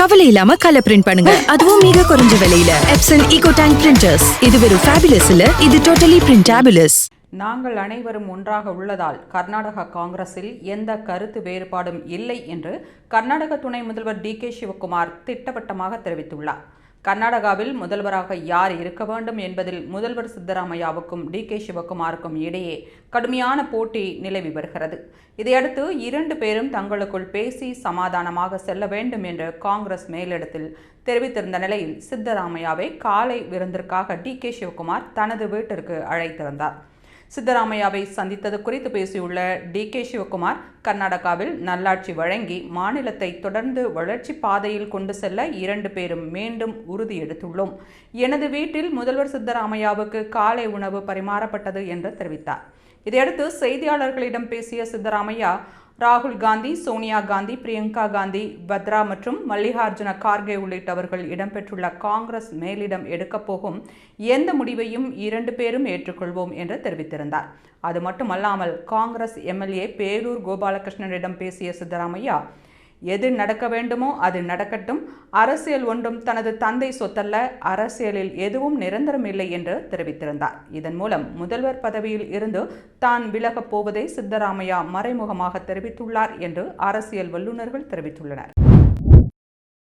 கவலை இல்லாம colour print பண்ணுங்க. அதுவும் மிக குறைஞ்ச விலையில. எப்சன் ஈகோ டேங்க் பிரிண்டர்ஸ் இது வெறும் ஃபேபிலஸ் இல்ல இது டோட்டலி பிரிண்டாபிலஸ் நாங்கள் அனைவரும் ஒன்றாக உள்ளதால் கர்நாடக காங்கிரஸில் எந்த கருத்து வேறுபாடும் இல்லை என்று கர்நாடக துணை முதல்வர் டி கே சிவகுமார் திட்டவட்டமாக தெரிவித்துள்ளார். கர்நாடகாவில் முதல்வராக யார் இருக்க வேண்டும் என்பதில் முதல்வர் சித்தராமையாவுக்கும் டி கே சிவகுமாருக்கும் இடையே கடுமையான போட்டி நிலவி வருகிறது. இதையடுத்து இரண்டு பேரும் தங்களுக்குள் பேசி சமாதானமாக செல்ல வேண்டும் என்று காங்கிரஸ் மேலிடத்தில் தெரிவித்திருந்த நிலையில் சித்தராமையாவை காலை விருந்திற்காக டி கே சிவகுமார் தனது வீட்டிற்கு அழைத்திருந்தார். சித்தராமையாவை சந்தித்தது குறித்து பேசியுள்ள டி கே சிவகுமார் கர்நாடகாவில் நல்லாட்சி வழங்கி மாநிலத்தை தொடர்ந்து வளர்ச்சி பாதையில் கொண்டு செல்ல இரண்டு பேரும் மீண்டும் உறுதி எடுத்துள்ளோம். எனது வீட்டில் முதல்வர் சித்தராமையாவுக்கு காலை உணவு பரிமாறப்பட்டது என்று தெரிவித்தார். இதையடுத்து செய்தியாளர்களிடம் பேசிய சித்தராமையா ராகுல் காந்தி சோனியா காந்தி பிரியங்கா காந்தி பத்ரா மற்றும் மல்லிகார்ஜுன கார்கே உள்ளிட்டவர்கள் இடம்பெற்றுள்ள காங்கிரஸ் மேலிடம் எடுக்கப் போகும் எந்த முடிவையும் இரண்டு பேரும் ஏற்றுக்கொள்வோம் என்று தெரிவித்திருந்தார். அது மட்டுமல்லாமல் காங்கிரஸ் எம்எல்ஏ பேரூர் கோபாலகிருஷ்ணனிடம் பேசிய சித்தராமையா எது நடக்க வேண்டுமோ அது நடக்கட்டும். அரசியல் ஒன்றும் தனது தந்தை சொத்தல்ல. அரசியலில் எதுவும் நிரந்தரம் இல்லை என்று தெரிவித்திருந்தார். இதன் மூலம் முதல்வர் பதவியில் இருந்து தான் விலகப் போவதை சித்தராமையா மறைமுகமாக தெரிவித்துள்ளார் என்று அரசியல் வல்லுநர்கள் தெரிவித்துள்ளனர்.